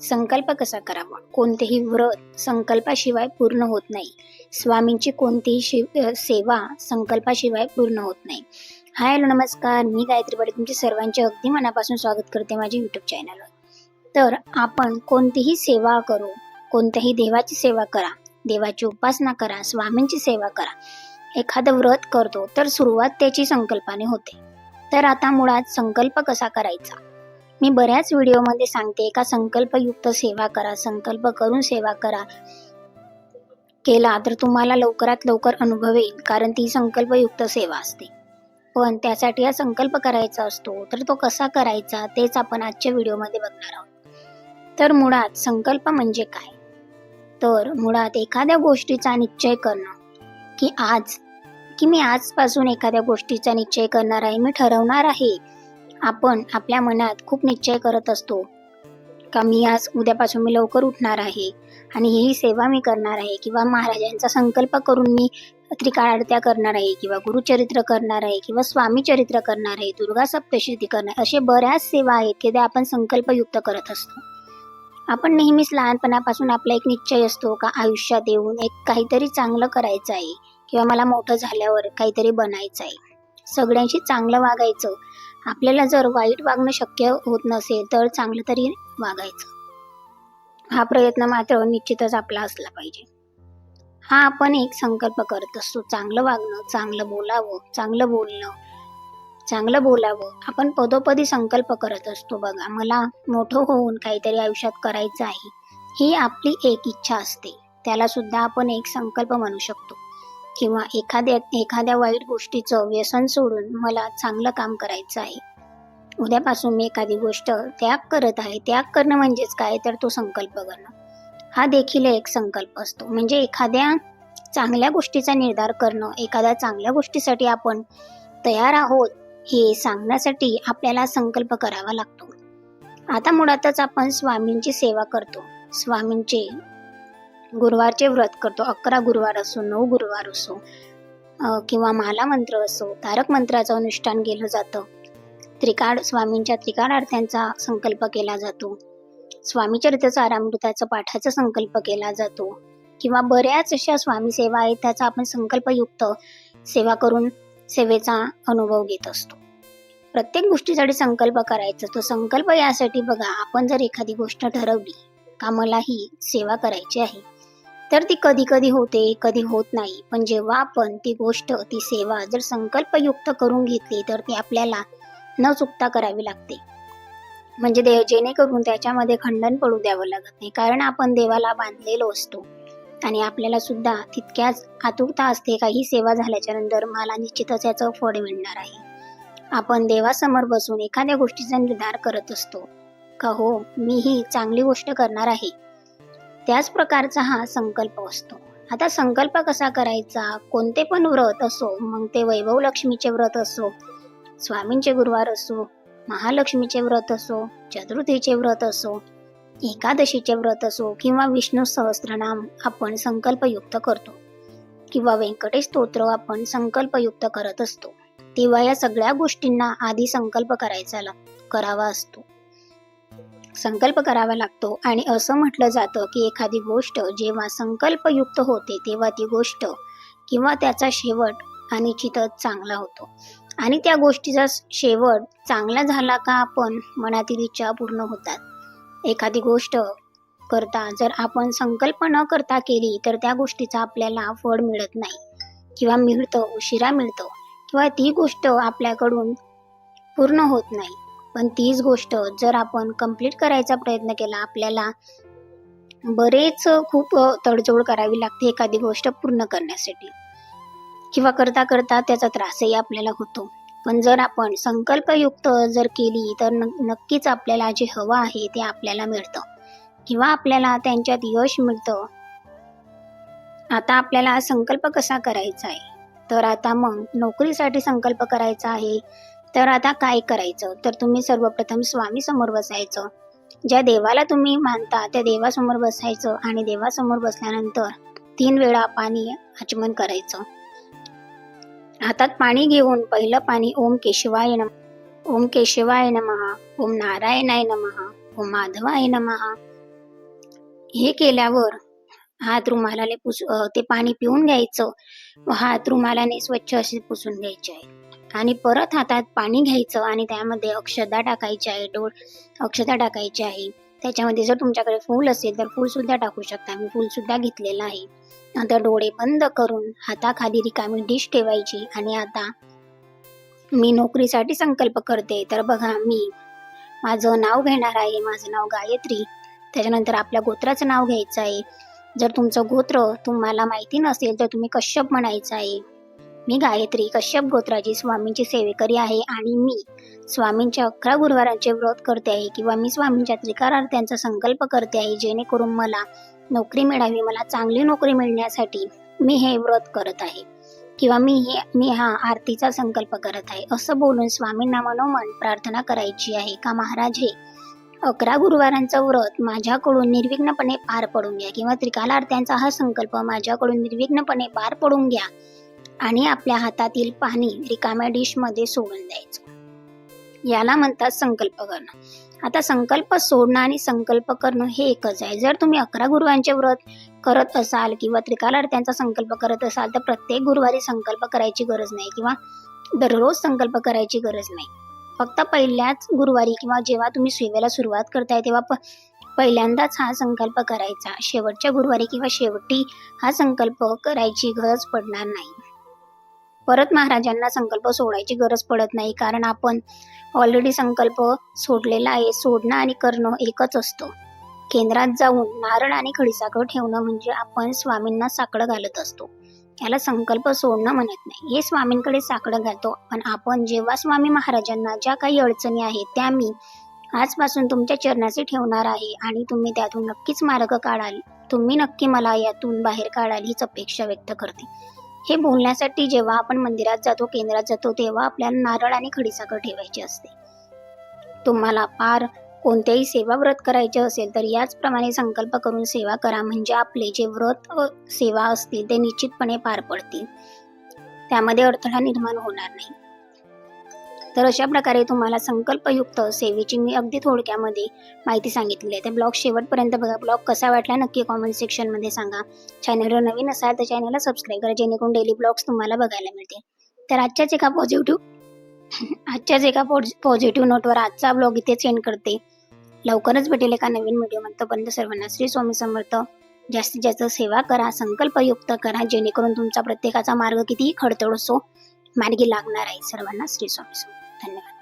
संकल्प कसा करावा? कोणतेही व्रत संकल्पाशिवाय पूर्ण होत नाही. स्वामींची कोणतीही शिव सेवा संकल्पाशिवाय पूर्ण होत नाही. हाय हॅलो नमस्कार. मी गायत्री बडे. तुमचे सर्वांचे अगदी मनापासून स्वागत करते माझ्या यूट्यूब चॅनलवर तर आपण कोणतीही सेवा करू कोणत्याही देवाची सेवा करा देवाची उपासना करा स्वामींची सेवा करा एखादं व्रत करतो तर सुरुवात त्याची संकल्पाने होते. तर आता मुळात संकल्प कसा करायचा? मी बऱ्याच व्हिडिओमध्ये सांगते का संकल्पयुक्त सेवा करा संकल्प करून सेवा करा. केला तर तुम्हाला लवकरात लवकर अनुभव येईल कारण ती संकल्पयुक्त सेवा असते. पण त्यासाठी हा संकल्प करायचा असतो तर तो कसा करायचा तेच आपण आजच्या व्हिडिओमध्ये बघणार आहोत. तर मुळात संकल्प म्हणजे काय? तर मुळात एखाद्या गोष्टीचा निश्चय करणं की आज की मी आजपासून एखाद्या गोष्टीचा निश्चय करणार आहे मी ठरवणार आहे आपण आपल्या मनात खूप निश्चय करत असतो. का मी आज उद्यापासून मी लवकर उठणार आहे आणि ही सेवा मी करणार आहे किंवा महाराजांचा संकल्प करून मी त्रिकाळारत्या करणार आहे किंवा गुरुचरित्र करणार आहे किंवा स्वामी चरित्र करणार आहे दुर्गा सप्तशती करणार असे बऱ्याच सेवा आहेत की त्या आपण संकल्पयुक्त करत असतो. आपण नेहमीच लहानपणापासून आपला एक निश्चय असतो का आयुष्यात येऊन एक काहीतरी चांगलं करायचं आहे किंवा मला मोठं झाल्यावर काहीतरी बनायचं आहे. सगळ्यांशी चांगलं वागायचं. आपल्याला जर वाईट वागणं शक्य होत नसेल तर चांगलं तरी वागायचं. हा प्रयत्न मात्र निश्चितच आपला असला पाहिजे. हा आपण एक संकल्प करत असतो. चांगलं वागणं चांगलं बोलावं चांगलं बोलणं चांगलं बोलावं. आपण पदोपदी संकल्प करत असतो बघा. मला मोठं होऊन काहीतरी आयुष्यात करायचं आहे ही आपली एक इच्छा असते. त्याला सुद्धा आपण एक संकल्प म्हणू शकतो. किंवा एखाद्या एखाद्या वाईट गोष्टीचं व्यसन सोडून मला चांगलं काम करायचं आहे. उद्यापासून मी एखादी गोष्ट त्याग करत आहे. त्याग करणं म्हणजेच काय? तर तो संकल्प करणं. हा देखील एक संकल्प असतो. म्हणजे एखाद्या चांगल्या गोष्टीचा निर्धार करणं एखाद्या चांगल्या गोष्टीसाठी आपण तयार आहोत हे सांगण्यासाठी आपल्याला संकल्प करावा लागतो. आता मुळातच आपण स्वामींची सेवा करतो. स्वामींचे गुरुवारचे व्रत करतो. अकरा गुरुवार असो नऊ गुरुवार असो किंवा माला मंत्र असो तारक मंत्राचं अनुष्ठान केलं जातं. त्रिकाळ स्वामींच्या त्रिकाळ आरत्यांचा संकल्प केला जातो. स्वामी चरित्र पाठाचा संकल्प केला जातो. किंवा बऱ्याच अशा स्वामी सेवा आहेत त्याचा आपण संकल्पयुक्त सेवा करून सेवेचा अनुभव घेत असतो. प्रत्येक गोष्टीसाठी संकल्प करायचा. तो संकल्प यासाठी बघा आपण जर एखादी गोष्ट ठरवली का मला ही सेवा करायची आहे तर ती कधी कधी होते कधी होत नाही. पण जेव्हा आपण ती गोष्ट ती सेवा जर संकल्पयुक्त करून घेतली तर ती आपल्याला न चुकता करावी लागते. म्हणजे देव जेणेकरून त्याच्यामध्ये खंडन पडू द्यावं लागत नाही. कारण आपण देवाला बांधलेलो असतो. आणि आपल्याला सुद्धा तितक्याच आतुरता असते काही सेवा झाल्याच्यानंतर मला निश्चितच याचं फळ मिळणार आहे. आपण देवासमोर बसून एखाद्या गोष्टीचा निर्धार करत असतो. का हो मी ही चांगली गोष्ट करणार आहे. त्याच प्रकारचा हा संकल्प असतो. आता संकल्प कसा करायचा? कोणते पण व्रत असो मग ते वैभव लक्ष्मीचे व्रत असो स्वामींचे गुरुवार असो महालक्ष्मीचे व्रत असो चतुर्थीचे व्रत असो एकादशीचे व्रत असो किंवा विष्णू सहस्त्रनाम आपण संकल्पयुक्त करतो. किंवा व्यंकटेश स्तोत्र आपण संकल्पयुक्त करत असतो. तेव्हा या सगळ्या गोष्टींना आधी संकल्प करायचा लाग करावा असतो. संकल्प करावा लागतो. आणि असं म्हटलं जातं की एखादी गोष्ट जेव्हा संकल्पयुक्त होते तेव्हा ती गोष्ट किंवा त्याचा शेवट अनिश्चितच चांगला होतो. आणि त्या गोष्टीचा शेवट चांगला झाला का आपण मनातील इच्छा पूर्ण होतात. एखादी गोष्ट करता जर आपण संकल्प न करता केली तर त्या गोष्टीचा आपल्याला फळ मिळत नाही. किंवा मिळतं उशिरा मिळतं. किंवा ती गोष्ट आपल्याकडून पूर्ण होत नाही. पण तीच गोष्ट जर आपण कंप्लीट करायचा प्रयत्न केला आपल्याला बरेच खूप तडजोड करावी लागते एखादी गोष्ट पूर्ण करण्यासाठी. किंवा करता करता त्याचा त्रासही आपल्याला होतो. पण जर आपण संकल्पयुक्त जर केली तर न नक्कीच आपल्याला जे हवं आहे ते आपल्याला मिळतं. किंवा आपल्याला त्यांच्यात यश मिळतं. आता आपल्याला संकल्प कसा करायचा आहे? तर आता मग नोकरीसाठी संकल्प करायचा आहे. तर आता काय करायचं? तर तुम्ही सर्वप्रथम स्वामी समोर बसायचं. ज्या देवाला तुम्ही मानता त्या देवासमोर बसायचं आणि देवासमोर बसल्यानंतर तीन वेळा पाणी आचमन करायचं. हातात पाणी घेऊन पहिलं पाणी ओम केशवाय नम ओम केशवाय नमहा ओम नारायणाय नमहा ओम माधवाय नमहा हे केल्यावर हात रुमालाने पुस ते पाणी पिऊन घ्यायचं व हात रुमालाने स्वच्छ असे पुसून घ्यायचे. आहे आणि परत हातात पाणी घ्यायचं आणि त्यामध्ये अक्षदा टाकायची आहे डोळ अक्षदा टाकायची आहे. त्याच्यामध्ये जर तुमच्याकडे फूल असेल तर फूलसुद्धा टाकू शकता. मी फूलसुद्धा घेतलेलं आहे. आता डोळे बंद करून हाताखाली रिकामी डिश ठेवायची आणि आता मी नोकरीसाठी संकल्प करते. तर बघा मी माझं नाव घेणार आहे. माझं नाव गायत्री. त्याच्यानंतर आपल्या गोत्राचं नाव घ्यायचं आहे. जर तुमचं गोत्र तुम्हाला माहिती नसेल तर तुम्ही कश्यप म्हणायचं आहे. मी गायत्री कश्यप गोत्राची स्वामींची सेवेकरी आहे आणि मी स्वामींच्या अकरा गुरुवारांचे व्रत करते आहे किंवा मी स्वामींच्या त्रिकारार्थ्यांचा संकल्प करते आहे जेणेकरून मला नोकरी मिळावी मला चांगली नोकरी मिळण्यासाठी मी हे व्रत करत आहे. किंवा मी हे मी हा आरतीचा संकल्प करत आहे. असं बोलून स्वामींना मनोमन प्रार्थना करायची आहे का महाराज हे? अकरा गुरुवारांचं व्रत माझ्याकडून निर्विघ्नपणे पार पडून घ्या किंवा त्रिकालार्थ्यांचा हा संकल्प माझ्याकडून निर्विघ्नपणे पार पडून घ्या. आणि आपल्या हातातील पाणी रिकाम्या डिशमध्ये सोडून द्यायचं. याला म्हणतात संकल्प करणं. आता संकल्प सोडणं आणि संकल्प करणं हे एकच आहे. जर तुम्ही अकरा गुरुवांचे व्रत करत असाल किंवा त्रिकालार्थ्यांचा संकल्प करत असाल तर प्रत्येक गुरुवारी संकल्प करायची गरज नाही किंवा दररोज संकल्प करायची गरज नाही. फक्त पहिल्याच गुरुवारी किंवा जेव्हा तुम्ही सेवेला सुरुवात करताय तेव्हा प पहिल्यांदाच हा संकल्प करायचा. शेवटच्या गुरुवारी किंवा शेवटी हा संकल्प करायची गरज पडणार नाही. परत महाराजांना संकल्प सोडायची गरज पडत नाही कारण आपण ऑलरेडी संकल्प सोडलेला आहे. सोडणं आणि करणं एकच असतो. केंद्रात जाऊन नारळ आणि खडीसाखर ठेवणं म्हणजे आपण स्वामींना साकडं घालत असतो. याला संकल्प सोडणं म्हणत नाही. हे स्वामींकडे साकडं घालतो. पण आपण जेव्हा स्वामी महाराजांना ज्या काही अडचणी आहेत त्या मी आजपासून तुमच्या चरणाचे ठेवणार आहे आणि तुम्ही त्यातून नक्कीच मार्ग काढाल. तुम्ही नक्की मला यातून बाहेर काढाल हीच अपेक्षा व्यक्त करते. हे बोलण्यासाठी जेव्हा आपण मंदिरात जातो केंद्रात जातो तेव्हा आपल्याला नारळ आणि खडीसाखर ठेवायची असते. तुम्हाला पार कोणत्याही सेवा व्रत करायचे असेल तर याचप्रमाणे संकल्प करून सेवा करा. म्हणजे आपले जे व्रत सेवा असतील ते निश्चितपणे पार पडतील. त्यामध्ये अडथळा निर्माण होणार नाही. तर अशा प्रकारे तुम्हाला संकल्पयुक्त सेवेची मी अगदी थोडक्यामध्ये माहिती सांगितली आहे. तर ब्लॉग शेवटपर्यंत बघा. ब्लॉग कसा वाटला नक्की कॉमेंट सेक्शनमध्ये सांगा. चॅनलवर नवीन असाल तर चॅनलला सबस्क्राईब करा जेणेकरून डेली ब्लॉग्स तुम्हाला बघायला मिळतील. तर आजच्याच एका पॉझिटिव्ह आजच्याच एका पॉझिटिव्ह नोटवर आजचा ब्लॉग इथेच एंड करते. लवकरच भेटेल एका नवीन व्हिडिओ तोपर्यंत सर्वांना श्री स्वामी समर्थ. जास्तीत जास्त सेवा करा संकल्पयुक्त करा जेणेकरून तुमचा प्रत्येकाचा मार्ग कितीही खडतड असो मार्गी लागणार आहे. सर्वांना श्री स्वामी समर्थ. धन्यवाद